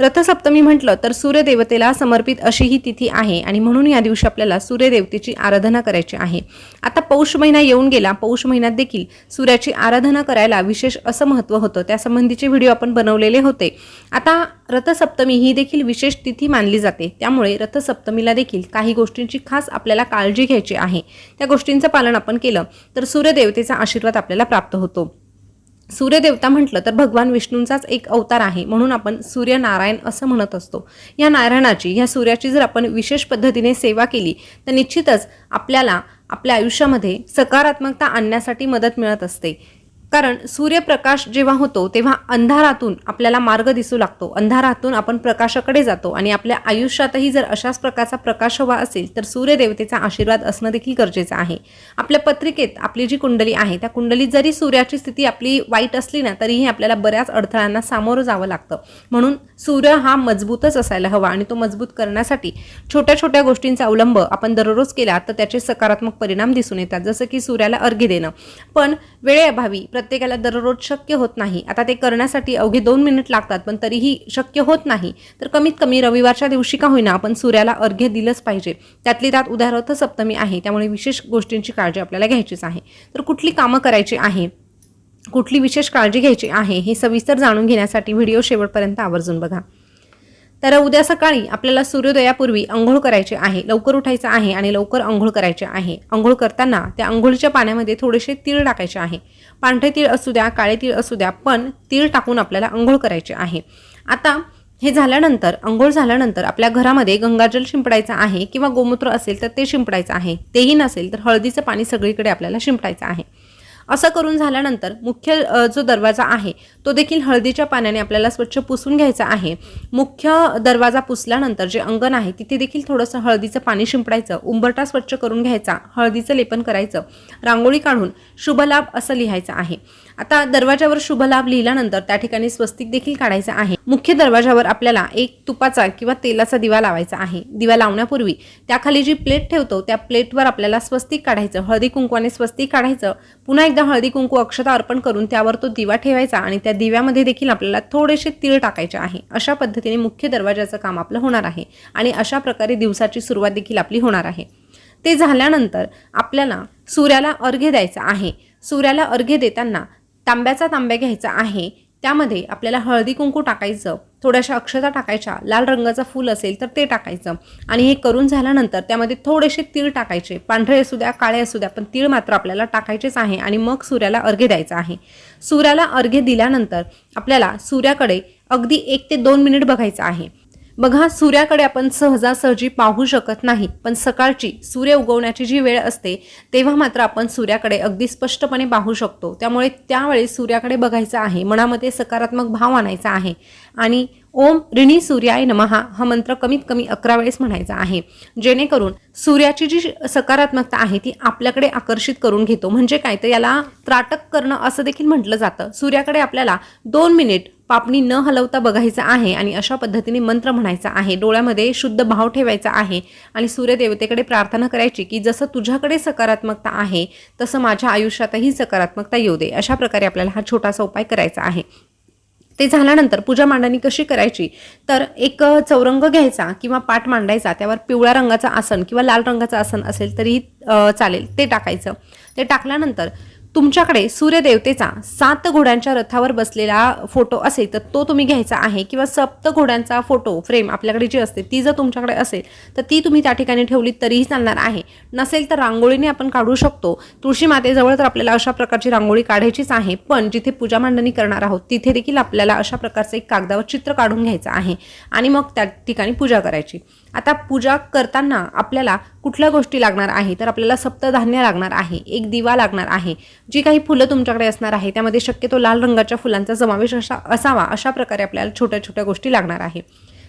रथसप्तमी म्हटलं तर सूर्यदेवतेला समर्पित अशी ही तिथी आहे आणि म्हणून या दिवशी आपल्याला सूर्यदेवतेची आराधना करायची आहे. आता पौष महिना येऊन गेला. पौष महिन्यात देखील सूर्याची आराधना करायला विशेष असं महत्त्व होतं. त्यासंबंधीचे व्हिडिओ आपण बनवलेले होते. आता रथसप्तमी ही देखील विशेष तिथी मानली जाते. त्यामुळे रथसप्तमीला देखील काही गोष्टींची खास आपल्याला काळजी घ्यायची आहे. त्या गोष्टींचं पालन आपण केलं तर सूर्यदेवतेचा आशीर्वाद आपल्याला प्राप्त होतो. सूर्यदेवता म्हटलं तर भगवान विष्णूंचाच एक अवतार आहे म्हणून आपण सूर्यनारायण असं म्हणत असतो. या नारायणाची ह्या सूर्याची जर आपण विशेष पद्धतीने सेवा केली तर निश्चितच आपल्याला आपल्या आयुष्यामध्ये सकारात्मकता आणण्यासाठी मदत मिळत असते. कारण सूर्यप्रकाश जेव्हा होतो तेव्हा अंधारातून आपल्याला मार्ग दिसू लागतो. अंधारातून आपण प्रकाशाकडे जातो आणि आपल्या आयुष्यातही जर अशाच प्रकारचा प्रकाश हवा असेल तर सूर्यदेवतेचा आशीर्वाद असणं देखील गरजेचं आहे. आपल्या पत्रिकेत आपली जी कुंडली आहे त्या कुंडलीत जरी सूर्याची स्थिती आपली वाईट असली ना तरीही आपल्याला बऱ्याच अडथळ्यांना सामोरं जावं लागतं. म्हणून सूर्य हा मजबूतच असायला हवा आणि तो मजबूत करण्यासाठी छोट्या छोट्या गोष्टींचा अवलंब आपण दररोज केला तर त्याचे सकारात्मक परिणाम दिसून येतात जसं की सूर्याला अर्घ्य देणं. पण वेळेअभावी प्रत्येकाला दररोज शक्य होत नाही. आता ते करण्यासाठी अवघे दोन मिनिट लागतात पण तरीही शक्य होत नाही. तर कमीत कमी रविवारच्या दिवशी का होईना आपण सूर्याला अर्घ्य दिलंच पाहिजे. त्यातली त्यात उद्या सप्तमी आहे त्यामुळे विशेष गोष्टींची काळजी आपल्याला घ्यायचीच आहे. तर कुठली कामं करायची आहे? कुठली विशेष काळजी घ्यायची आहे? हे सविस्तर जाणून घेण्यासाठी व्हिडिओ शेवटपर्यंत आवर्जून बघा. तर उद्या सकाळी आपल्याला सूर्योदयापूर्वी अंघोळ करायची आहे. लवकर उठायचं आहे आणि लवकर अंघोळ करायचे आहे. अंघोळ करताना त्या अंघोळीच्या पाण्यामध्ये थोडेसे तीळ टाकायचे आहे. पांढरे तीळ असू द्या काळे तीळ असू द्या पण तीळ टाकून आपल्याला अंघोळ करायचे आहे. आता हे झाल्यानंतर अंघोळ झाल्यानंतर आपल्या घरामध्ये गंगाजल शिंपडायचं आहे किंवा गोमूत्र असेल तर ते शिंपडायचं आहे. तेही नसेल तर हळदीचं पाणी सगळीकडे आपल्याला शिंपडायचं आहे. असं करून झाल्यानंतर मुख्य जो दरवाजा आहे तो देखील हळदीच्या पाण्याने आपल्याला स्वच्छ पुसून घ्यायचा आहे. मुख्य दरवाजा पुसल्यानंतर जे अंगण आहे तिथे देखील थोडंसं हळदीचं पाणी शिंपडायचं उंबरटा स्वच्छ करून घ्यायचा हळदीचं लेपन करायचं रांगोळी काढून शुभलाभ असं लिहायचं आहे. आता दरवाजावर शुभलाभ लिहिल्यानंतर त्या ठिकाणी स्वस्तिक देखील काढायचं आहे. मुख्य दरवाजावर आपल्याला एक तुपाचा किंवा तेलाचा दिवा लावायचा आहे. दिवा लावण्यापूर्वी त्याखाली जी प्लेट ठेवतो त्या प्लेटवर आपल्याला स्वस्तिक काढायचं हळदी कुंकवाने स्वस्तिक काढायचं पुन्हा एक एकदा हळदी कुंकू अक्षता अर्पण करून त्यावर तो दिवा ठेवायचा आणि त्या दिव्यामध्ये देखील आपल्याला थोडेसे तीळ टाकायचे आहे. अशा पद्धतीने मुख्य दरवाजाचं काम आपलं होणार आहे आणि अशा प्रकारे दिवसाची सुरुवात देखील आपली होणार आहे. ते झाल्यानंतर आपल्याला सूर्याला अर्घ्य द्यायचं आहे. सूर्याला अर्घ्य देताना तांब्याचा तांब्या घ्यायचा आहे. त्यामध्ये आपल्याला हळदी कुंकू टाकायचं थोड्याशा अक्षता टाकायच्या लाल रंगाचं फूल असेल तर ते टाकायचं. आणि हे करून झाल्यानंतर त्यामध्ये थोडेसे तीळ टाकायचे. पांढरे असू द्या काळे असू द्या पण तीळ मात्र आपल्याला टाकायचेच आहे आणि मग सूर्याला अर्घ्य द्यायचं आहे. सूर्याला अर्घ्य दिल्यानंतर आपल्याला सूर्याकडे अगदी एक ते दोन मिनिट बघायचं आहे. बघा सूर्याकडे आपण सहजासहजी पाहू शकत नाही पण सकाळची सूर्य उगवण्याची जी वेळ असते तेव्हा मात्र आपण सूर्याकडे अगदी स्पष्टपणे पाहू शकतो. त्यामुळे त्यावेळी सूर्याकडे बघायचं आहे मनामध्ये सकारात्मक भाव आणायचा आहे आणि ओम ऋणी सूर्याय नमहा हा मंत्र कमीत कमी अकरा वेळेस म्हणायचा आहे. जेणेकरून सूर्याची जी सकारात्मकता आहे ती आपल्याकडे आकर्षित करून घेतो. म्हणजे काय? तर याला त्राटक करणं असं देखील म्हटलं जातं. सूर्याकडे आपल्याला दोन मिनिट पापणी न हलवता बघायचं आहे आणि अशा पद्धतीने मंत्र म्हणायचा आहे. डोळ्यामध्ये शुद्ध भाव ठेवायचा आहे आणि सूर्यदेवतेकडे प्रार्थना करायची की जसं तुझ्याकडे सकारात्मकता आहे तसं माझ्या आयुष्यातही सकारात्मकता येऊ दे. अशा प्रकारे आपल्याला हा छोटासा उपाय करायचा आहे. ते झाल्यानंतर पूजा मांडणी कशी करायची? तर एक चौरंग घ्यायचा किंवा पाठ मांडायचा त्यावर पिवळ्या रंगाचं आसन किंवा लाल रंगाचं आसन असेल तरीही चालेल. ते टाकायचं. ते टाकल्यानंतर तुमच्याकडे सूर्यदेवतेचा सात घोड्यांच्या रथावर बसलेला फोटो असेल तर तो तुम्ही घ्यायचा आहे किंवा सप्त घोड्यांचा फोटो फ्रेम आपल्याकडे जी असते ती जर तुमच्याकडे असेल तर ती तुम्ही त्या ठिकाणी ठेवली तरीही चालणार आहे. नसेल तर रांगोळीने आपण काढू शकतो. तुळशी मातेजवळ तर आपल्याला अशा प्रकारची रांगोळी काढायचीच आहे पण जिथे पूजा मांडणी करणार आहोत तिथे देखील आपल्याला अशा प्रकारचं एक कागदावर चित्र काढून घ्यायचं आहे आणि मग त्या ठिकाणी पूजा करायची. आता पूजा करताना आपल्याला कुठल्या गोष्टी लागणार आहे? तर आपल्याला सप्तधान्य लागणार आहे एक दिवा लागणार आहे. जी काही फुलं तुमच्याकडे असणार आहे त्यामध्ये शक्यतो लाल रंगाच्या फुलांचा समावेश असा असावा अशा प्रकारे आपल्याला छोट्या छोट्या गोष्टी लागणार आहे.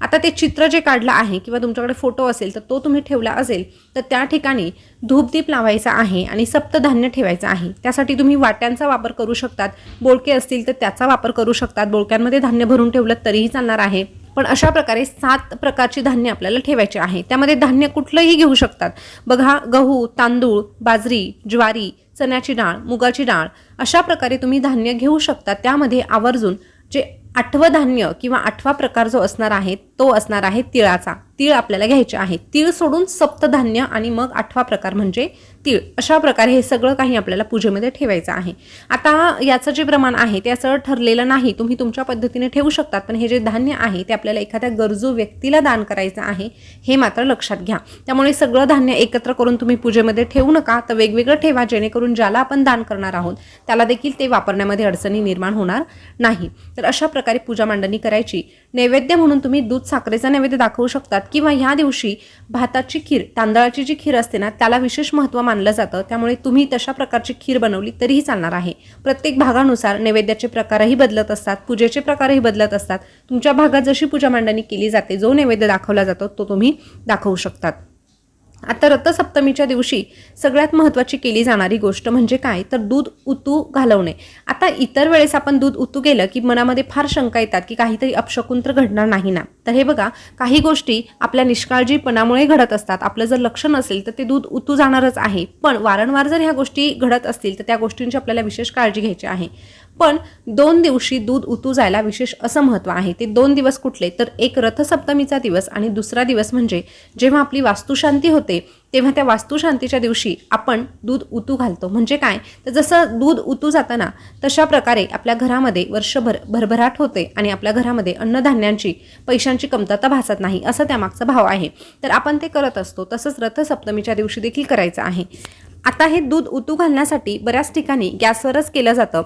आता ते चित्र जे काढलं आहे किंवा तुमच्याकडे फोटो असेल तर तो तुम्ही ठेवला असेल तर त्या ठिकाणी धूपदीप लावायचा आहे आणि सप्तधान्य ठेवायचं आहे. त्यासाठी तुम्ही वाट्यांचा वापर करू शकतात. बोळके असतील तर त्याचा वापर करू शकतात. बोळक्यांमध्ये धान्य भरून ठेवलं तरीही चालणार आहे. पण अशा प्रकारे सात प्रकारची धान्य आपल्याला ठेवायची आहे. त्यामध्ये धान्य कुठलंही घेऊ शकतात. बघा गहू तांदूळ बाजरी ज्वारी चण्याची डाळ मुगाची डाळ अशा प्रकारे तुम्ही धान्य घेऊ शकता. त्यामध्ये आवर्जून जे आठवं धान्य किंवा आठवा प्रकार जो असणार आहे तो असणार आहे तिळाचा. तीळ आपल्याला घ्यायचे आहे. तिळ सोडून सप्तधान्य आणि मग आठवा प्रकार म्हणजे तीळ अशा प्रकारे हे सगळं काही आपल्याला पूजेमध्ये ठेवायचं आहे. आता याचं जे प्रमाण आहे ते असं ठरलेलं नाही. तुम्ही तुमच्या पद्धतीने ठेवू शकतात पण हे जे धान्य आहे ते आपल्याला एखाद्या गरजू व्यक्तीला दान करायचं आहे हे मात्र लक्षात घ्या. त्यामुळे सगळं धान्य एकत्र करून तुम्ही पूजेमध्ये ठेवू नका तर वेगवेगळं ठेवा जेणेकरून ज्याला आपण दान करणार आहोत त्याला देखील ते वापरण्यामध्ये अडचणी निर्माण होणार नाही. तर अशा प्रकारे पूजा मांडणी करायची. नैवेद्य म्हणून तुम्ही दूध साखरेचा नैवेद्य दाखवू शकतात किंवा ह्या दिवशी भाताची खीर तांदळाची जी खीर असते ना त्याला विशेष महत्त्व मानलं जातं. त्यामुळे तुम्ही तशा प्रकारची खीर बनवली तरीही चालणार आहे. प्रत्येक भागानुसार नैवेद्याचे प्रकारही बदलत असतात पूजेचे प्रकारही बदलत असतात. तुमच्या भागात जशी पूजा मांडणी केली जाते जो नैवेद्य दाखवला जातो तो तुम्ही दाखवू शकतात. आता रथसप्तमीच्या दिवशी सगळ्यात महत्त्वाची केली जाणारी गोष्ट म्हणजे काय? तर दूध उतू घालवणे. आता इतर वेळेस आपण दूध उतू केलं की मनामध्ये फार शंका येतात की काहीतरी अपशकुन तर घडणार नाही ना. तर हे बघा काही गोष्टी आपल्या निष्काळजीपणामुळे घडत असतात. आपलं जर लक्ष नसेल तर ते दूध उतू जाणारच आहे. पण वारंवार जर ह्या गोष्टी घडत असतील तर त्या गोष्टींची आपल्याला विशेष काळजी घ्यायची आहे. पण दोन दिवशी दूध उतू जायला विशेष असं महत्त्व आहे. ते दोन दिवस कुठले? तर एक रथसप्तमीचा दिवस आणि दुसरा दिवस म्हणजे जेव्हा आपली वास्तुशांती होते तेव्हा त्या वास्तुशांतीच्या दिवशी आपण दूध उतू घालतो. म्हणजे काय? तर जसं दूध उतू जाताना तशा प्रकारे आपल्या घरामध्ये वर्षभर भरभराट होते आणि आपल्या घरामध्ये अन्नधान्यांची पैशांची कमतरता भासत नाही असं त्यामागचा भाव आहे. तर आपण ते करत असतो. तसंच रथसप्तमीच्या दिवशी देखील करायचं आहे. आता हे दूध उतू घालण्यासाठी बऱ्याच ठिकाणी गॅसवरच केलं जातं.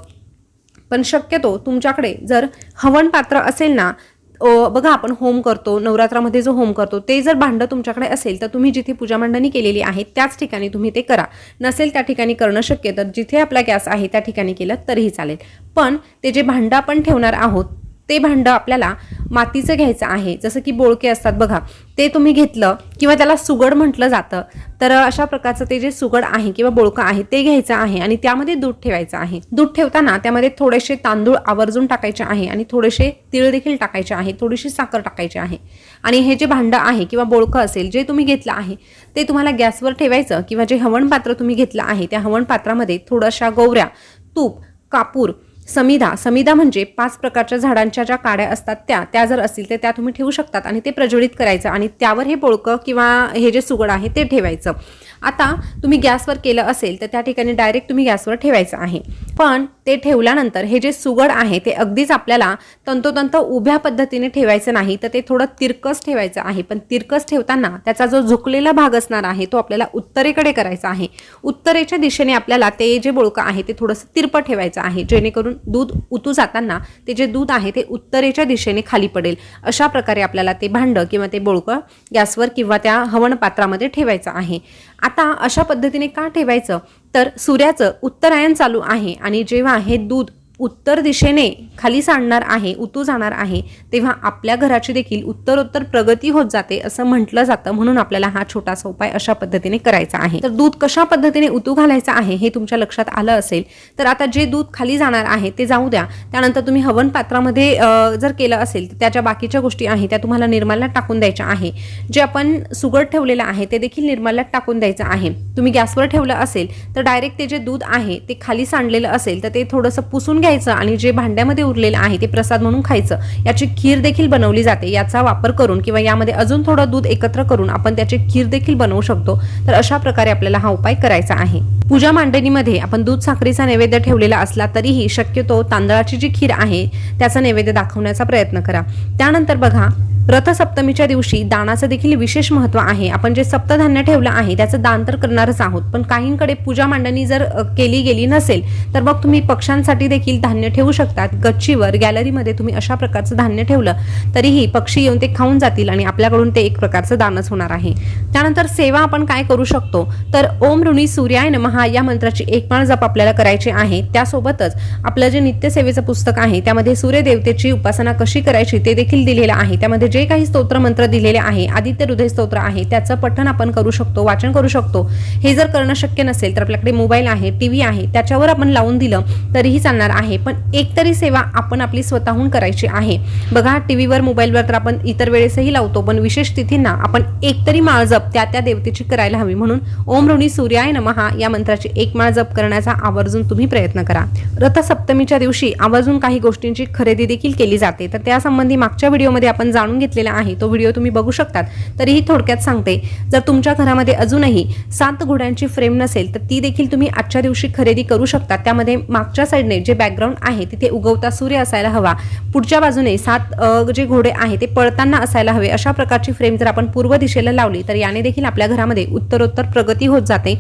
पण शक्यतो तुमच्याकडे जर हवन पात्र असेल ना बघा आपण होम करतो नवरात्रामध्ये जो होम करतो ते जर भांडं तुमच्याकडे असेल तर तुम्ही जिथे पूजा मांडणी केलेली आहे त्याच ठिकाणी तुम्ही ते करा. नसेल त्या ठिकाणी करणं शक्य तर जिथे आपला गॅस आहे त्या ठिकाणी केलं तरीही चालेल. पण ते जे भांडं आपण ठेवणार आहोत ते भांडं आपल्याला मातीचं घ्यायचं आहे. जसं की बोळके असतात बघा ते तुम्ही घेतलं किंवा त्याला सुगड म्हटलं जातं तर अशा प्रकारचं ते जे सुगड आहे किंवा बोळकं आहे ते घ्यायचं आहे आणि त्यामध्ये दूध ठेवायचं आहे. दूध ठेवताना त्यामध्ये थोडेसे तांदूळ आवर्जून टाकायचे आहे आणि थोडेसे तीळ देखील टाकायचे आहे थोडीशी साखर टाकायची आहे. आणि हे जे भांडं आहे किंवा बोळकं असेल जे तुम्ही घेतलं आहे ते तुम्हाला गॅसवर ठेवायचं किंवा जे हवण पात्र तुम्ही घेतलं आहे त्या हवण पात्रामध्ये थोड्याशा गोवऱ्या तूप कापूर समिधा. समिधा म्हणजे पाच प्रकारच्या झाडांच्या ज्या काड्या असतात त्या त्या जर असतील तर त्या तुम्ही ठेवू शकतात आणि ते प्रज्वलित करायचं आणि त्यावर हे पोळकं किंवा हे जे सुगड आहे ते ठेवायचं. आता तुम्ही गॅसवर केलं असेल तर त्या ठिकाणी डायरेक्ट तुम्ही गॅसवर ठेवायचं आहे. पण ते ठेवल्यानंतर हे जे सुगड आहे ते अगदीच आपल्याला तंतोतंत उभ्या पद्धतीने ठेवायचं नाही तर ते थोडं तिरकस ठेवायचं आहे. पण तिरकस ठेवताना त्याचा जो झुकलेला भाग असणार आहे तो आपल्याला उत्तरेकडे करायचा आहे. उत्तरेच्या दिशेने आपल्याला ते जे बोळकं आहे ते थोडंसं तिरपं ठेवायचं आहे. जेणेकरून दूध उतू जाताना ते जे दूध आहे ते उत्तरेच्या दिशेने खाली पडेल. अशा प्रकारे आपल्याला ते भांडं किंवा ते बोळकं गॅसवर किंवा त्या हवन पात्रामध्ये ठेवायचं आहे. आता अशा पद्धतीने का ठेवायचं? तर सूर्याचं उत्तरायण चालू आहे आणि जेव्हा हे दूध उत्तर दिशेने खाली सांडणार आहे उतू जाणार आहे तेव्हा आपल्या घराची देखील उत्तरोत्तर प्रगती होत जाते असं म्हटलं जातं म्हणून आपल्याला हा छोटासा उपाय अशा पद्धतीने करायचा आहे. तर दूध कशा पद्धतीने उतू घालायचं आहे हे तुमच्या लक्षात आलं असेल तर आता जे दूध खाली जाणार आहे ते जाऊ द्या. त्यानंतर तुम्ही हवन पात्रामध्ये जर केलं असेल तर त्याच्या बाकीच्या गोष्टी आहेत त्या तुम्हाला निर्माल्यात टाकून द्यायच्या आहे. जे आपण सुगड ठेवलेलं आहे ते देखील निर्माल्यात टाकून द्यायचं आहे. तुम्ही गॅसवर ठेवलं असेल तर डायरेक्ट ते जे दूध आहे ते खाली सांडलेलं असेल तर ते थोडंसं पुसून घ्यायचं आणि जे भांड्यामध्ये उरलेलं आहे ते प्रसाद म्हणून खायचं. याची खीर देखील बनवली जाते. याचा वापर करून किंवा यामध्ये अजून थोडं दूध एकत्र करून आपण त्याची खीर देखील बनवू शकतो. तर अशा प्रकारे आपल्याला हा उपाय करायचा आहे. पूजा मांडणीमध्ये आपण दूध साखरेचा नैवेद्य ठेवलेला असला तरीही शक्यतो तांदळाची जी खीर आहे त्याचा नैवेद्य दाखवण्याचा प्रयत्न करा. त्यानंतर बघा रथसप्तमीच्या दिवशी दानाचं देखील विशेष महत्त्व आहे. आपण जे सप्तधान्य ठेवलं आहे त्याचं दान तर करणारच आहोत. पण काहींकडे पूजा मांडणी जर केली गेली नसेल तर मग तुम्ही पक्ष्यांसाठी देखील धान्य ठेवू शकतात. गच्चीवर गॅलरीमध्ये तुम्ही अशा प्रकारचं धान्य ठेवलं तरीही पक्षी येऊन ते खाऊन जातील आणि आपल्याकडून ते एक प्रकारचं दानच होणार आहे. त्यानंतर सेवा आपण काय करू शकतो? तर ओम ऋणी सूर्याय नमहा या मंत्राची एक माळ जप आपल्याला करायची आहे. त्यासोबतच आपलं जे नित्यसेवेचं पुस्तक आहे त्यामध्ये सूर्यदेवतेची उपासना कशी करायची ते देखील दिलेलं आहे. त्यामध्ये जे काही स्तोत्र मंत्र दिलेले आहे आदित्य हृदय स्तोत्र आहे त्याचं पठण आपण करू शकतो वाचन करू शकतो. हे जर करणं शक्य नसेल तर आपल्याकडे मोबाईल आहे टी व्ही आहे त्याच्यावर आपण लावून दिलं तरीही चालणार आहे. पण एक तरी सेवा आपण आपली स्वतःहून करायची आहे. बघा टी व्हीवर मोबाईलवर तर आपण इतर वेळेसही लावतो पण विशेष तिथींना आपण एक तरी माळ जप त्या त्या देवतेची करायला हवी. म्हणून ओम ऋणी सूर्याय नमहा या मंत्राची एक माळ जप करण्याचा आवर्जून तुम्ही प्रयत्न करा. रथसप्तमीच्या दिवशी आवर्जून काही गोष्टींची खरेदी देखील केली जाते. तर त्यासंबंधी मागच्या व्हिडिओमध्ये आपण जाणून घेतलेला आहे तो व्हिडिओ तुम्ही बघू शकतात. तरीही थोडक्यात सांगते जर तुमच्या घरामध्ये अजूनही सात घोड्यांची फ्रेम नसेल तर ती देखील तुम्ही आजच्या दिवशी खरेदी करू शकता. त्यामध्ये मागच्या साईडने जे बॅकग्राऊंड आहे तिथे उगवता सूर्य असायला हवा. पुढच्या बाजूने सात जे घोडे आहे ते पळताना असायला हवे. अशा प्रकारची फ्रेम जर आपण पूर्व दिशेला लावली तर याने देखील आपल्या घरामध्ये उत्तरोत्तर प्रगती होत जाते.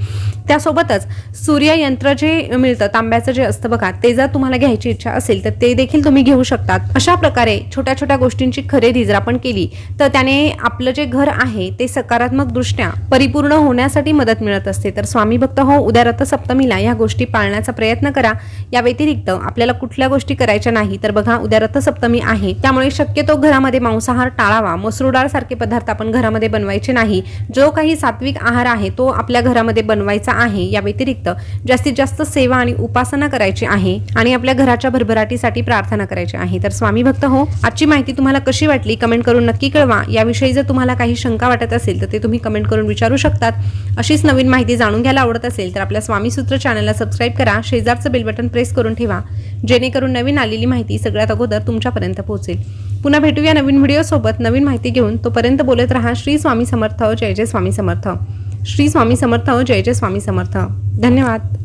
त्यासोबतच सूर्य यंत्र जे मिळतं तांब्याचं जे असतं बघा ते जर तुम्हाला घ्यायची इच्छा असेल तर ते देखील तुम्ही घेऊ शकतात. अशा प्रकारे छोट्या छोट्या गोष्टींची खरेदी जर आपण केली तर त्याने आपलं जे घर आहे ते सकारात्मक दृष्ट्या परिपूर्ण होण्यासाठी मदत मिळत असते. तर स्वामी भक्त हो उद्या रथसप्तमीला या गोष्टी पाळण्याचा प्रयत्न करा. या व्यतिरिक्त आपल्याला कुठल्या गोष्टी करायच्या नाही तर बघा उद्या रथसप्तमी आहे. त्यामुळे शक्यतो घरामध्ये मांसाहार टाळावा. मसूर डाळ सारखे पदार्थ आपण घरामध्ये बनवायचे नाही. जो काही सात्विक आहार आहे तो आपल्या घरामध्ये बनवायचा आहे. या व्यतिरिक्त जास्तीत जास्त सेवा आणि उपासना करायची आहे आणि आपल्या घराच्या भरभराटीसाठी प्रार्थना करायची आहे. तर स्वामी भक्त हो आजची माहिती तुम्हाला कशी वाटली? कमेंट करून नक्की कळवा. याविषयी जर तुम्हाला काही शंका वाटत असेल तर ते तुम्ही कमेंट करून विचारू शकतात. अशीच नवीन माहिती जाणून घ्यायला आवडत असेल तर आपल्या स्वामी सूत्र चॅनलला सबस्क्राईब करा. शेजारचं बेल बटन प्रेस करून ठेवा. जेणेकरून नवीन आलेली माहिती सगळ्यात अगोदर तुमच्यापर्यंत पोहोचेल. पुन्हा भेटूया नवीन व्हिडिओसोबत नवीन माहिती घेऊन तोपर्यंत बोलत रहा. श्री स्वामी समर्थ. जय जय स्वामी समर्थ. श्री स्वामी समर्थ. जय जय स्वामी समर्थ. धन्यवाद.